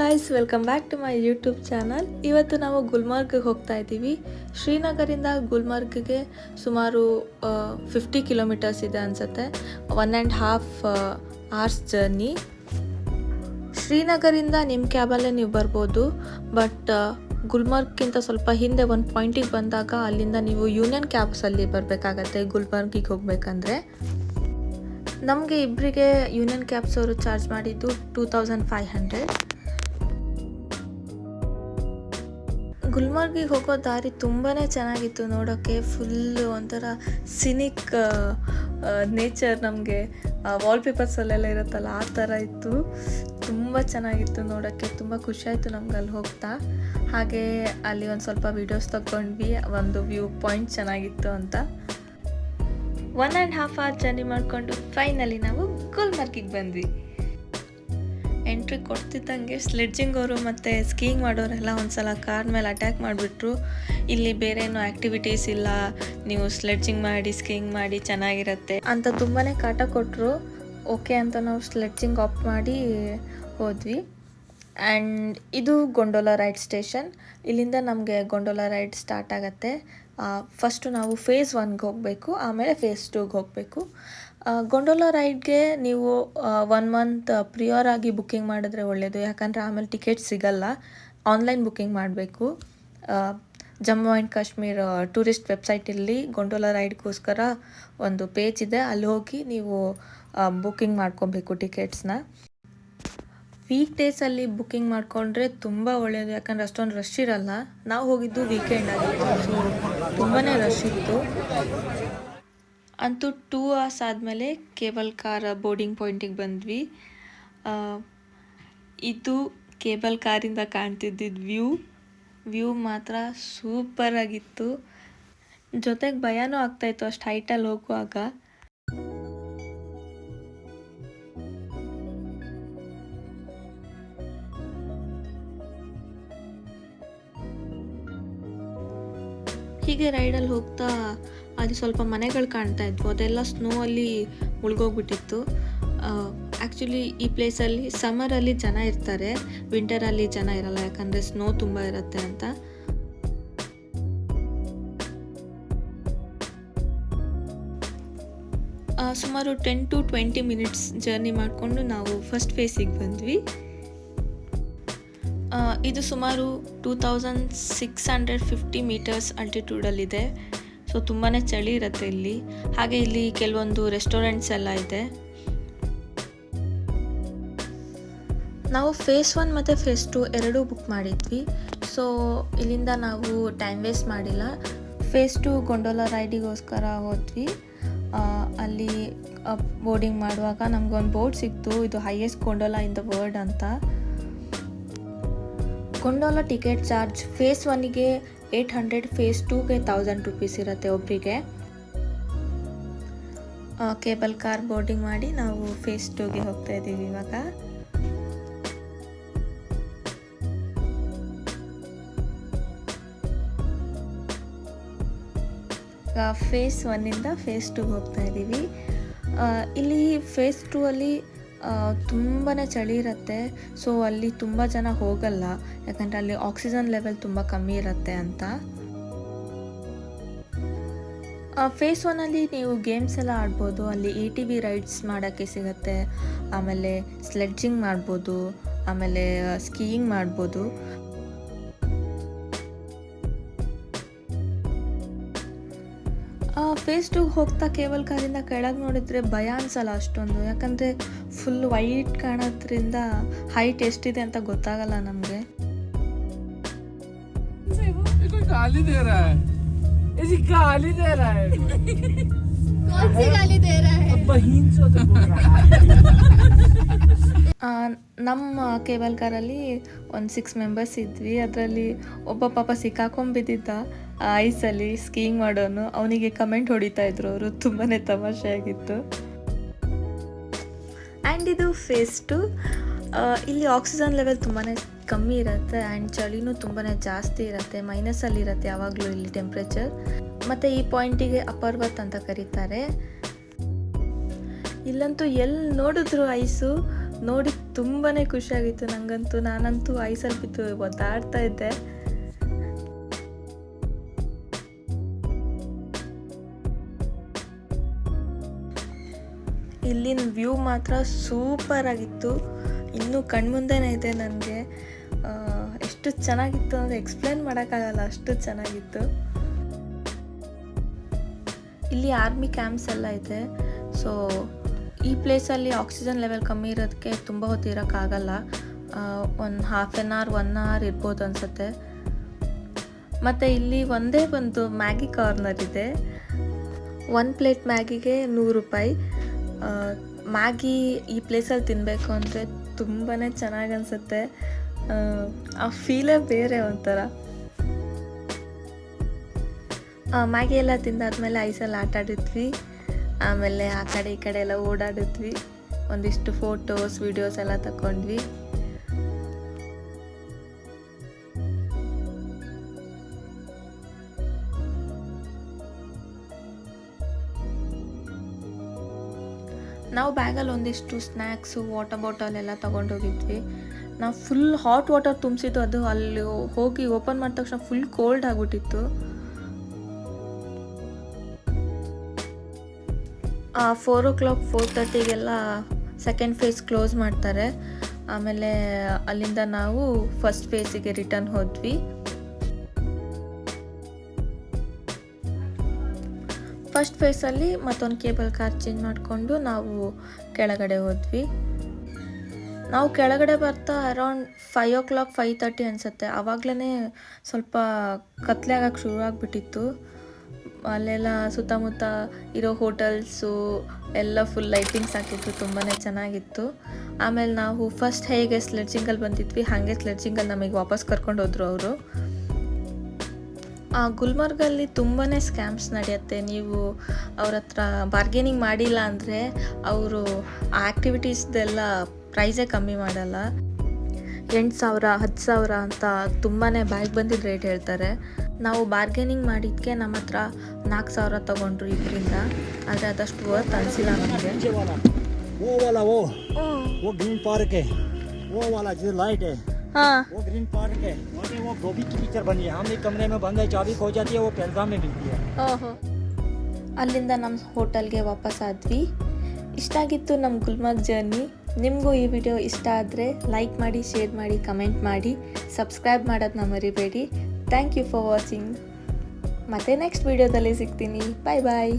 Guys welcome back to my YouTube channel ಇವತ್ತು ನಾವು ಗುಲ್ಮರ್ಗ್ಗೆ ಹೋಗ್ತಾ ಇದ್ದೀವಿ. ಶ್ರೀನಗರಿಂದ ಗುಲ್ಮರ್ಗ್ಗೆ ಸುಮಾರು ಫಿಫ್ಟಿ ಕಿಲೋಮೀಟರ್ಸ್ ಇದೆ ಅನಿಸುತ್ತೆ. One and half hours journey ಶ್ರೀನಗರಿಂದ ನಿಮ್ಮ ಕ್ಯಾಬಲ್ಲೇ ನೀವು ಬರ್ಬೋದು. ಬಟ್ ಗುಲ್ಮರ್ಗ್ಗಿಂತ ಸ್ವಲ್ಪ ಹಿಂದೆ ಒಂದು ಪಾಯಿಂಟಿಗೆ ಬಂದಾಗ ಅಲ್ಲಿಂದ ನೀವು ಯೂನಿಯನ್ ಕ್ಯಾಬ್ಸಲ್ಲಿ ಬರಬೇಕಾಗತ್ತೆ, ಗುಲ್ಮರ್ಗಿಗೆ ಹೋಗಬೇಕಂದ್ರೆ. ನಮಗೆ ಇಬ್ಬರಿಗೆ ಯೂನಿಯನ್ ಕ್ಯಾಬ್ಸ್ ಅವರು ಚಾರ್ಜ್ ಮಾಡಿದ್ದು ಟೂ ತೌಸಂಡ್ ಫೈವ್ ಹಂಡ್ರೆಡ್ ಗುಲ್ಮರ್ಗಿಗೆ ಹೋಗೋ ದಾರಿ ತುಂಬಾ ಚೆನ್ನಾಗಿತ್ತು ನೋಡೋಕ್ಕೆ. ಫುಲ್ಲು ಒಂಥರ ಸಿನಿಕ್ ನೇಚರ್ ನಮಗೆ. ವಾಲ್ಪೇಪರ್ಸಲ್ಲೆಲ್ಲ ಇರುತ್ತಲ್ಲ, ಆ ಥರ ಇತ್ತು. ತುಂಬ ಚೆನ್ನಾಗಿತ್ತು ನೋಡೋಕ್ಕೆ. ತುಂಬ ಖುಷಿಯಾಯಿತು ನಮ್ಗೆ ಅಲ್ಲಿ ಹೋಗ್ತಾ. ಹಾಗೆ ಅಲ್ಲಿ ಒಂದು ಸ್ವಲ್ಪ ವೀಡಿಯೋಸ್ ತಗೊಂಡ್ವಿ. ಒಂದು ವ್ಯೂ ಪಾಯಿಂಟ್ ಚೆನ್ನಾಗಿತ್ತು ಅಂತ. One and half hour journey ಮಾಡಿಕೊಂಡು ಫೈನಲಿ ನಾವು ಗುಲ್ಮರ್ಗಿಗೆ ಬಂದ್ವಿ. ಎಂಟ್ರಿ ಕೊಡ್ತಿದ್ದಂಗೆ ಸ್ಲೆಡ್ಜಿಂಗ್ ಅವರು ಮತ್ತು ಸ್ಕೀಯಿಂಗ್ ಮಾಡೋರೆಲ್ಲ ಒಂದ್ಸಲ ಕಾರ್ ಮೇಲೆ ಅಟ್ಯಾಕ್ ಮಾಡಿಬಿಟ್ರು. ಇಲ್ಲಿ ಬೇರೆ ಏನೋ ಆ್ಯಕ್ಟಿವಿಟೀಸ್ ಇಲ್ಲ. ನೀವು ಸ್ಲೆಡ್ಜಿಂಗ್ ಮಾಡಿ ಸ್ಕೀಯಿಂಗ್ ಮಾಡಿ ಚೆನ್ನಾಗಿರುತ್ತೆ. ಅಂತ ತುಂಬಾ ಕಾಟ ಕೊಟ್ಟರು ಓಕೆ ಅಂತ ನಾವು ಸ್ಲೆಡ್ಜಿಂಗ್ ಆಫ್ ಮಾಡಿ ಹೋದ್ವಿ. ಆ್ಯಂಡ್ ಇದು ಗೊಂಡೋಲಾ ರೈಡ್ ಸ್ಟೇಷನ್ ಇಲ್ಲಿಂದ ನಮಗೆ ಗೊಂಡೋಲಾ ರೈಡ್ ಸ್ಟಾರ್ಟ್ ಆಗುತ್ತೆ. ಫಸ್ಟು ನಾವು ಫೇಸ್ ಒನ್ಗೆ ಹೋಗಬೇಕು. ಆಮೇಲೆ ಫೇಸ್ ಟೂಗೆ ಹೋಗಬೇಕು. ಗೊಂಡೋಲಾ ರೈಡ್ಗೆ ನೀವು ಒನ್ ಮಂತ್ ಪ್ರಿಯರ್ ಆಗಿ ಬುಕ್ಕಿಂಗ್ ಮಾಡಿದ್ರೆ ಒಳ್ಳೆಯದು ಯಾಕಂದರೆ ಆಮೇಲೆ ಟಿಕೆಟ್ ಸಿಗಲ್ಲ. ಆನ್ಲೈನ್ ಬುಕ್ಕಿಂಗ್ ಮಾಡಬೇಕು. ಜಮ್ಮು ಆ್ಯಂಡ್ ಕಾಶ್ಮೀರ್ ಟೂರಿಸ್ಟ್ ವೆಬ್ಸೈಟಲ್ಲಿ ಗೊಂಡೋಲಾ ರೈಡ್ಗೋಸ್ಕರ ಒಂದು ಪೇಜ್ ಇದೆ. ಅಲ್ಲಿ ಹೋಗಿ ನೀವು ಬುಕ್ಕಿಂಗ್ ಮಾಡ್ಕೊಬೇಕು ಟಿಕೆಟ್ಸ್ನ ವೀಕ್ ಡೇಸಲ್ಲಿ ಬುಕ್ಕಿಂಗ್ ಮಾಡಿಕೊಂಡ್ರೆ ತುಂಬ ಒಳ್ಳೆಯದು ಯಾಕಂದರೆ ಅಷ್ಟೊಂದು ರಶ್ ಇರಲ್ಲ. ನಾವು ಹೋಗಿದ್ದು ವೀಕೆಂಡ್ ಆಗಿತ್ತು. ಸೊ ತುಂಬಾ ರಶ್ ಇತ್ತು. ಅಂತೂ ಟೂ ಅವರ್ಸ್ ಆದಮೇಲೆ ಕೇಬಲ್ ಕಾರ್ ಬೋರ್ಡಿಂಗ್ ಪಾಯಿಂಟಿಗೆ ಬಂದ್ವಿ. ಇದು ಕೇಬಲ್ ಕಾರಿಂದ ಕಾಣ್ತಿದ್ದಿದ್ದು ವ್ಯೂ ವ್ಯೂ ಮಾತ್ರ ಸೂಪರಾಗಿತ್ತು ಜೊತೆಗೆ ಭಯನೂ ಆಗ್ತಾಯಿತ್ತು ಅಷ್ಟು ಹೈಟಲ್ಲಿ ಹೋಗುವಾಗ. ಹೀಗೆ ರೈಡಲ್ಲಿ ಹೋಗ್ತಾ ಅಲ್ಲಿ ಸ್ವಲ್ಪ ಮನೆಗಳು ಕಾಣ್ತಾ ಇದ್ವು. ಅದೆಲ್ಲ ಸ್ನೋ ಅಲ್ಲಿ ಮುಳುಗೋಗ್ಬಿಟ್ಟಿತ್ತು. ಆ್ಯಕ್ಚುಲಿ ಈ ಪ್ಲೇಸಲ್ಲಿ ಸಮ್ಮರಲ್ಲಿ ಜನ ಇರ್ತಾರೆ. ವಿಂಟರಲ್ಲಿ ಜನ ಇರಲ್ಲ, ಯಾಕಂದರೆ ಸ್ನೋ ತುಂಬ ಇರುತ್ತೆ ಅಂತ. ಸುಮಾರು ten to twenty minutes journey ಮಾಡಿಕೊಂಡು ನಾವು ಫಸ್ಟ್ ಫೇಸಿಗೆ ಬಂದ್ವಿ. ಇದು ಸುಮಾರು two thousand six hundred fifty meters ಅಲ್ಟಿಟ್ಯೂಡಲ್ಲಿದೆ so ತುಂಬಾ ಚಳಿ ಇರುತ್ತೆ ಇಲ್ಲಿ. ಹಾಗೆ ಇಲ್ಲಿ ಕೆಲವೊಂದು ರೆಸ್ಟೋರೆಂಟ್ಸ್ ಎಲ್ಲ ಇದೆ. ನಾವು ಫೇಸ್ ಒನ್ ಮತ್ತು ಫೇಸ್ ಟು ಎರಡೂ ಬುಕ್ ಮಾಡಿದ್ವಿ. ಸೊ ಇಲ್ಲಿಂದ ನಾವು ಟೈಮ್ ವೇಸ್ಟ್ ಮಾಡಿಲ್ಲ. ಫೇಸ್ ಟು ಗೊಂಡೋಲಾ ರೈಡಿಗೋಸ್ಕರ ಹೋದ್ವಿ. ಅಲ್ಲಿ ಬೋರ್ಡಿಂಗ್ ಮಾಡುವಾಗ ನಮಗೊಂದು ಬೋರ್ಡ್ ಸಿಕ್ತು. ಇದು highest gondola in the world ಅಂತ. ಗೊಂಡೋಲಾ ಟಿಕೆಟ್ ಚಾರ್ಜ್ ಫೇಸ್ ಒನ್ನಿಗೆ ಏಯ್ಟ್ ಹಂಡ್ರೆಡ್, ಫೇಸ್ ಟೂಗೆ ತೌಸಂಡ್ ರುಪೀಸ್ ಇರುತ್ತೆ ಒಬ್ಬರಿಗೆ ಕೇಬಲ್ ಕಾರ್ ಬೋರ್ಡಿಂಗ್ ಮಾಡಿ ನಾವು ಫೇಸ್ ಟೂಗೆ ಹೋಗ್ತಾ ಇದ್ದೀವಿ ಇವಾಗ. ಫೇಸ್ ಒನ್ನಿಂದ ಫೇಸ್ ಟೂಗೆ ಹೋಗ್ತಾ ಇದ್ದೀವಿ. ಇಲ್ಲಿ ಫೇಸ್ ಟೂ ಅಲ್ಲಿ ತುಂಬಾ ಚಳಿ ಇರುತ್ತೆ. ಸೊ ಅಲ್ಲಿ ತುಂಬ ಜನ ಹೋಗಲ್ಲ. ಯಾಕಂದರೆ ಅಲ್ಲಿ ಆಕ್ಸಿಜನ್ ಲೆವೆಲ್ ತುಂಬ ಕಮ್ಮಿ ಇರುತ್ತೆ ಅಂತ. ಫೇಸ್ ಒನ್ನಲ್ಲಿ ನೀವು ಗೇಮ್ಸ್ ಎಲ್ಲ ಆಡ್ಬೋದು. ಅಲ್ಲಿ ಇ ಟಿ ವಿ ರೈಡ್ಸ್ ಮಾಡೋಕ್ಕೆ ಸಿಗುತ್ತೆ. ಆಮೇಲೆ ಸ್ಲೆಡ್ಜಿಂಗ್ ಮಾಡ್ಬೋದು. ಆಮೇಲೆ ಸ್ಕೀಯಿಂಗ್ ಮಾಡ್ಬೋದು. ಫೇಸ್ ಟು ಹೋಗ್ತಾ ಕೇಬಲ್ ಕಾರಿಂದ ಕೆಳಗೆ ನೋಡಿದ್ರೆ ಭಯ ಅನ್ಸಲ್ಲ ಅಷ್ಟೊಂದು ಯಾಕಂದರೆ ಫುಲ್ ವೈಟ್ ಕಾಣೋದ್ರಿಂದ ಹೈಟ್ ಎಷ್ಟಿದೆ ಅಂತ ಗೊತ್ತಾಗಲ್ಲ ನಮಗೆ ये कोई गाली दे रहा है ये जी गाली दे रहा है कौन सी गाली दे रहा है ನಮ್ಮ ಕೇಬಲ್ ಕಾರಲ್ಲಿ ಒಂದು ಸಿಕ್ಸ್ ಮೆಂಬರ್ಸ್ ಇದ್ವಿ. ಅದರಲ್ಲಿ ಒಬ್ಬ ಪಾಪ ಸಿಕ್ಕಾಕೊಂಬಿದ್ದಿದ್ದ ಐಸಲ್ಲಿ ಸ್ಕೀಯಿಂಗ್ ಮಾಡೋನು. ಅವನಿಗೆ ಕಮೆಂಟ್ ಹೊಡಿತಾ ಇದ್ರು ಅವರು. ತುಂಬಾ ತಮಾಷೆಯಾಗಿತ್ತು. ಆ್ಯಂಡ್ ಇದು ಫೇಸ್ ಟು ಇಲ್ಲಿ ಆಕ್ಸಿಜನ್ ಲೆವೆಲ್ ತುಂಬಾ ಕಮ್ಮಿ ಇರುತ್ತೆ. ಆ್ಯಂಡ್ ಚಳಿನೂ ತುಂಬಾ ಜಾಸ್ತಿ ಇರುತ್ತೆ. ಮೈನಸಲ್ಲಿ ಇರುತ್ತೆ ಯಾವಾಗಲೂ ಇಲ್ಲಿ ಟೆಂಪ್ರೇಚರ್ ಮತ್ತು ಈ ಪಾಯಿಂಟಿಗೆ ಅಪರ್ವತ್ ಅಂತ ಕರೀತಾರೆ. ಇಲ್ಲಂತೂ ಎಲ್ಲಿ ನೋಡಿದ್ರು ಐಸು? ನೋಡಿ ತುಂಬಾ ಖುಷಿಯಾಗಿತ್ತು. ನನಗಂತೂ ನಾನಂತೂ ಬಿದ್ದು ಒದ್ದಾಡ್ತಾ ಇದ್ದೆ. ಇಲ್ಲಿನ ವ್ಯೂ ಮಾತ್ರ ಸೂಪರ್ ಆಗಿತ್ತು. ಇನ್ನೂ ಕಣ್ಮುಂದೆನೇ ಇದೆ ನನಗೆ. ಎಷ್ಟು ಚೆನ್ನಾಗಿತ್ತು ಅಂದರೆ ಎಕ್ಸ್ಪ್ಲೇನ್ ಮಾಡೋಕ್ಕಾಗಲ್ಲ, ಅಷ್ಟು ಚೆನ್ನಾಗಿತ್ತು. ಇಲ್ಲಿ ಆರ್ಮಿ ಕ್ಯಾಂಪ್ಸ್ ಎಲ್ಲ ಇದೆ. ಸೊ ಈ ಪ್ಲೇಸಲ್ಲಿ ಆಕ್ಸಿಜನ್ ಲೆವೆಲ್ ಕಮ್ಮಿ ಇರೋದಕ್ಕೆ ತುಂಬ ಹೊತ್ತು ಇರೋಕ್ಕಾಗಲ್ಲ. ಒಂದು half an hour one hour ಇರ್ಬೋದು ಅನಿಸುತ್ತೆ. ಮತ್ತು ಇಲ್ಲಿ ಒಂದೇ ಒಂದು ಮ್ಯಾಗಿ ಕಾರ್ನರ್ ಇದೆ. ಒನ್ ಪ್ಲೇಟ್ ಮ್ಯಾಗಿಗೆ ನೂರು ರೂಪಾಯಿ. ಮ್ಯಾಗಿ ಈ ಪ್ಲೇಸಲ್ಲಿ ತಿನ್ನಬೇಕು ಅಂದರೆ ತುಂಬಾ ಚೆನ್ನಾಗಿ ಅನಿಸುತ್ತೆ. ಆ ಫೀಲೇ ಬೇರೆ ಒಂಥರ. ಮ್ಯಾಗಿ ಎಲ್ಲ ತಿಂದಾದ್ಮೇಲೆ ಐಸಲ್ಲಿ ಆಟ ಆಡಿದ್ವಿ ಆಮೇಲೆ ಆ ಕಡೆ ಈ ಕಡೆ ಎಲ್ಲ ಓಡಾಡಿದ್ವಿ. ಒಂದಿಷ್ಟು ಫೋಟೋಸ್ ವಿಡಿಯೋಸ್ ಎಲ್ಲ ತಗೊಂಡ್ವಿ ನಾವು ಬ್ಯಾಗಲ್ಲಿ ಒಂದಿಷ್ಟು ಸ್ನ್ಯಾಕ್ಸು ವಾಟರ್ ಬಾಟಲ್ ಎಲ್ಲ ತೊಗೊಂಡೋಗಿದ್ವಿ ನಾವು ಫುಲ್ ಹಾಟ್ ವಾಟರ್ ತುಂಬಿಸಿದ್ದು ಅದು ಅಲ್ಲಿ ಹೋಗಿ ಓಪನ್ ಮಾಡಿದ ತಕ್ಷಣ ಫುಲ್ ಕೋಲ್ಡ್ ಆಗಿಬಿಟ್ಟಿತ್ತು. ಫೋರ್ ಓ ಕ್ಲಾಕ್ ಫೋರ್ ತರ್ಟಿಗೆಲ್ಲ ಸೆಕೆಂಡ್ ಫೇಸ್ ಕ್ಲೋಸ್ ಮಾಡ್ತಾರೆ. ಆಮೇಲೆ ಅಲ್ಲಿಂದ ನಾವು ಫಸ್ಟ್ ಫೇಸಿಗೆ ರಿಟರ್ನ್ ಹೋದ್ವಿ. ಫಸ್ಟ್ ಫೇಸಲ್ಲಿ ಮತ್ತೊಂದು ಕೇಬಲ್ ಕಾರ್ ಚೇಂಜ್ ಮಾಡಿಕೊಂಡು ನಾವು ಕೆಳಗಡೆ ಹೋದ್ವಿ. ನಾವು ಕೆಳಗಡೆ ಬರ್ತಾ around five o'clock five thirty ಅನಿಸುತ್ತೆ. ಆವಾಗಲೇ ಸ್ವಲ್ಪ ಕತ್ಲೆ ಆಗಕ್ಕೆ ಶುರು ಆಗಿಬಿಟ್ಟಿತ್ತು ಅಲ್ಲೆಲ್ಲ ಸುತ್ತಮುತ್ತ ಇರೋ ಹೋಟೆಲ್ಸು ಎಲ್ಲ ಫುಲ್ ಲೈಟಿಂಗ್ಸ್ ಹಾಕಿತ್ತು ತುಂಬಾ ಚೆನ್ನಾಗಿತ್ತು. ಆಮೇಲೆ ನಾವು ಫಸ್ಟ್ ಹೇಗೆ ಸ್ಲೆಡ್ಜಿಂಗಲ್ಲಿ ಬಂದಿದ್ವಿ, ಹಾಗೆ ಸ್ಲೆಡ್ಜಿಂಗಲ್ಲಿ ನಮಗೆ ವಾಪಸ್ ಕರ್ಕೊಂಡು ಹೋದ್ರು ಅವರು. ಆ ಗುಲ್ಮರ್ಗಲ್ಲಿ ತುಂಬಾ ಸ್ಕ್ಯಾಮ್ಸ್ ನಡೆಯುತ್ತೆ. ನೀವು ಅವ್ರ ಹತ್ರ ಬಾರ್ಗೇನಿಂಗ್ ಮಾಡಿಲ್ಲ ಅಂದರೆ ಅವರು ಆ ಆ್ಯಕ್ಟಿವಿಟೀಸ್ದೆಲ್ಲ ಪ್ರೈಸೇ ಕಮ್ಮಿ ಮಾಡಲ್ಲ. ಎಂಟು ಸಾವಿರ ಹತ್ತು ಸಾವಿರ ಅಂತ ತುಂಬಾ ಬಾಯಿಗೆ ಬಂದಿದ್ದ ರೇಟ್ ಹೇಳ್ತಾರೆ ನಾವು ಬಾರ್ಗೇನಿಂಗ್ ಮಾಡಿದ್ದಕ್ಕೆ ನಮ್ಮ ಹತ್ರ ನಾಲ್ಕು ಸಾವಿರ ತೊಗೊಂಡ್ರು ಇದರಿಂದ ಆದರೆ ಅದಷ್ಟು ವರ್ತ್ ಅನಿಸಿಲ್ಲ ನಮಗೆ नीचे वाला वो वाला वो वो ग्रीन पार्क है वो वाला जो लाइट है ಹಾಂ वो ग्रीन पार्क है वहाँ पे वो गोभी की पिक्चर बनी है हम एक कमरे में बंद है चाबी खो जाती है वो पहलगाम में मिलती है ಓಹೋ ಅಲ್ಲಿಂದ ನಮ್ಮ ಹೋಟೆಲ್ಗೆ ವಾಪಸ್ ಆದ್ವಿ ಇಷ್ಟ ಆಗಿತ್ತು ನಮ್ಮ ಗುಲ್ಮರ್ಗ್ ಜರ್ನಿ ನಿಮಗೂ ಈ ವಿಡಿಯೋ ಇಷ್ಟ ಆದರೆ ಲೈಕ್ ಮಾಡಿ ಶೇರ್ ಮಾಡಿ ಕಮೆಂಟ್ ಮಾಡಿ ಸಬ್ಸ್ಕ್ರೈಬ್ ಮಾಡೋದನ್ನ ಮರಿಬೇಡಿ. ಥ್ಯಾಂಕ್ ಯು ಫಾರ್ ವಾಚಿಂಗ್ ಮತ್ತೆ ನೆಕ್ಸ್ಟ್ ವಿಡಿಯೋದಲ್ಲಿ ಸಿಗ್ತೀನಿ. ಬಾಯ್ ಬಾಯ್